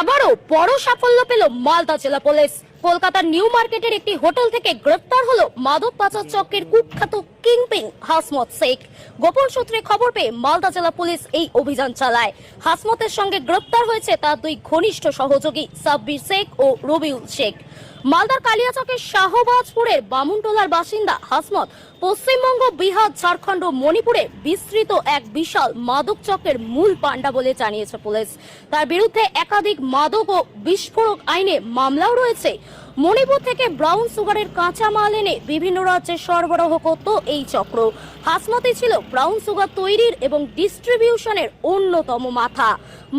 আবারও বড় সাফল্য পেল মালদা জেলা পুলিশ। কলকাতার নিউ মার্কেটের একটি হোটেল থেকে গ্রেপ্তার হলো মাদক পাচার চক্রের কুখ্যাত হাসমত শেখ। গোপন সূত্রে খবর পেয়ে মালদা জেলা পুলিশ এই অভিযান চালায়। হাসমতের সঙ্গে গ্রেপ্তার হয়েছে তার দুই ঘনিষ্ঠ সহযোগী, সাব্বির শেখ ও রবিউল শেখ। মালদার কালিয়াচকের শাহবাজপুরের বামুনটোলার বাসিন্দা হাসমত পশ্চিমবঙ্গ, বিহার, ঝাড়খণ্ড ও মণিপুরে বিস্তৃত এক বিশাল মাদক চক্রের মূল পাণ্ডা বলে জানিয়েছে পুলিশ। তার বিরুদ্ধে একাধিক মাদক ও বিস্ফোরক আইনে মামলাও রয়েছে। মণিপুর থেকে ব্রাউন সুগারের কাঁচা মাল এনে বিভিন্ন রাজ্যে সরবরাহ করত এই চক্র। হাসমতি ছিল ব্রাউন সুগার তৈরির এবং ডিস্ট্রিবিউশনের অন্যতম মাথা।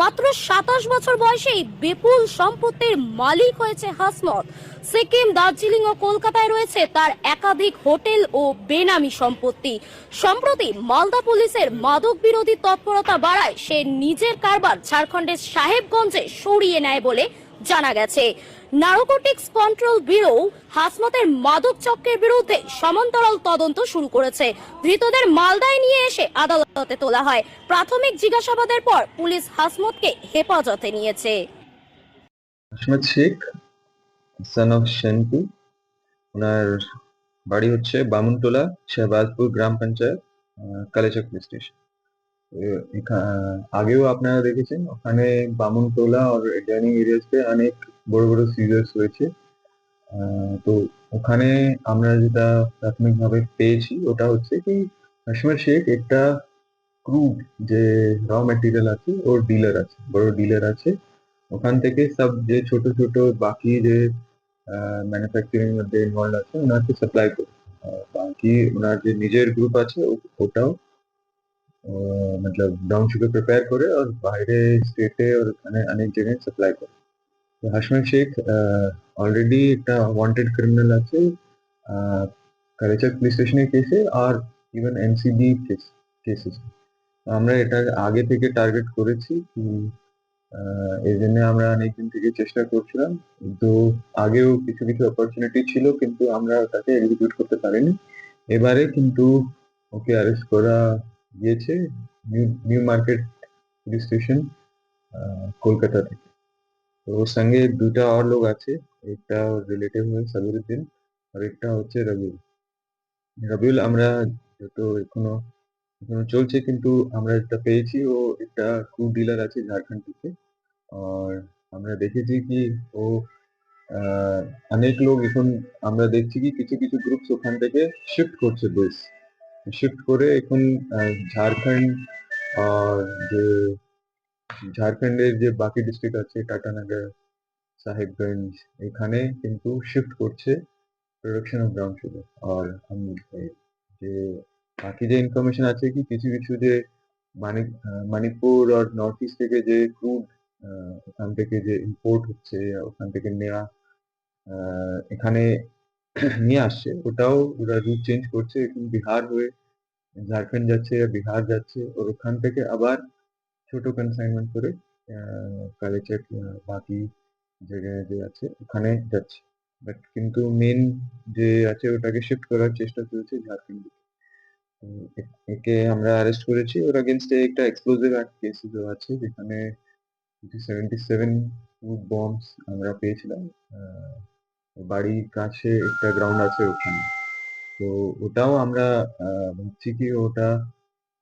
মাত্র সাতাশ বছর বয়সেই বিপুল সম্পত্তির মালিক হয়েছে হাসমত। সিকিম, দার্জিলিং ও কলকাতায় রয়েছে তার একাধিক হোটেল ও বেনামি সম্পত্তি। সম্প্রতি মালদা পুলিশের মাদক বিরোধী তৎপরতা বাড়ায় সে নিজের কারবার ঝাড়খণ্ডের সাহেবগঞ্জে সরিয়ে নেয় বলে জানা গেছে, নারকোটিক্স কন্ট্রোল ব্যুরো হাসমতের মাদক চক্রের বিরুদ্ধে সমান্তরাল তদন্ত শুরু করেছে। ধৃতদের মালদায় নিয়ে এসে আদালতে তোলা হয়। প্রাথমিক জিজ্ঞাসাবাদের পর পুলিশ হাসমতকে হেফাজতে নিয়েছে। আহমেদ শেখ সন অফ ওনার বাড়ি হচ্ছে বামুনটোলা, শাহবাজপুর গ্রাম পঞ্চায়েত কালেচক স্টেশন। আগেও আপনারা দেখেছেন ওখানে বামুন বামুনটোলা আর অ্যাডজয়নিং এরিয়াসতে অনেক বড় বড় সিজার্স আহ, তো ওখানে আমরা যেটা প্রাথমিকভাবে পেয়েছি ওটা হচ্ছে কি আহমেদ শেখ একটা ক্রুড যে র মেটেরিয়াল আছে ওর ডিলার আছে বড় ডিলার আছে। ওখান থেকে সব যে ছোট ছোট বাকি যে ম্যানুফ্যাকচারিং মধ্যে ইনভলভ আছে ওনাকে সাপ্লাই করে। বাকি ওনার যে নিজের গ্রুপ আছে ওটাও মতলব ব্রাউন সুগার প্রিপেয়ার করে আর বাইরে স্টেটে আর ওখানে অনেক জায়গায় সাপ্লাই করে তো হাসমিন শেখ অলরেডি একটা ওয়ান্টেড ক্রিমিনাল আছে কালেচার পুলিশ স্টেশনের কেসে আর ইভেন এনসিবি কেস কেসেস আমরা এটা আগে থেকে টার্গেট করেছি কি আহ, এই জন্য আমরা অনেকদিন থেকে চেষ্টা করছিলাম কিন্তু আগেও কিছু কিছু অপরচুনিটি ছিল কিন্তু আমরা তাকে এক্সিকিউট করতে পারিনি এবারে কিন্তু ওকে অ্যারেস্ট করা গিয়েছে, New Market police station Kolkata থেকে। তো ওর সঙ্গে দুটা আর লোক আছে, একটা রিলেটিভ হয় সাবিরুদ্দিন, আর একটা হচ্ছে রবিউল। রবিউল আমরা যত এখনও এখনও চলছে, কিন্তু আমরা একটা পেয়েছি, ও একটা ক্রু ডিলার আছে ঝাড়খণ্ড থেকে। আর আমরা দেখেছি কি, ও অনেক লোক এখন আমরা দেখছি কি, কিছু কিছু গ্রুপস ওখান থেকে শিফট করছে বেশ শিফট করে এখন ঝাড়খণ্ড যে ঝাড়খণ্ডের যে বাকি ডিস্ট্রিক্ট আছে টাটানগর সাহেবগঞ্জ এখানে কিন্তু শিফট করছে প্রোডাকশন অফ ব্রাউন সুগার আর আমি যে বাকি যে ইনফরমেশন আছে কি কিছু কিছু যে মানি- আহ, মণিপুর আর নর্থ ইস্ট থেকে যে ক্রুড ওখান থেকে যে ইম্পোর্ট হচ্ছে ওখান থেকে নেওয়া এখানে নিয়ে আসছে ওটাও ওরা রুট চেঞ্জ করছে বিহার হয়ে ঝাড়খণ্ড যাচ্ছে, বিহার যাচ্ছে। ওর ওখান থেকে আবার ছোট কনসাইনমেন্ট করে কালেচার বাকি জায়গায় যে আছে, ওখানে যাচ্ছে। বাট কিন্তু মেন যে আছে, ওটাকে শিফট করার চেষ্টা চলছে ঝাড়খণ্ড তো একে আমরা অ্যারেস্ট করেছি। ওর আগেনস্টে একটা এক্সপ্লোজিভ অ্যাক্ট কেসেস আছে, যেখানে সেভেন্টি সেভেন ফুড বম্বস আমরা পেয়েছিলাম বাড়ির কাছে একটা গ্রাউন্ড আছে ওখানে। তো ওটাও আমরা ভাবছি কি ওটা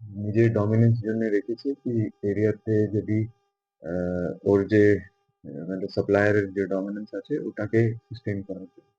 নিজের ডমিনেন্স জন্য রেখেছি কি এরিয়াতে যদি ওর যে মানে সাপ্লায়ারের যে ডমিনেন্স আছে ওটাকে সাস্টেন করার জন্য।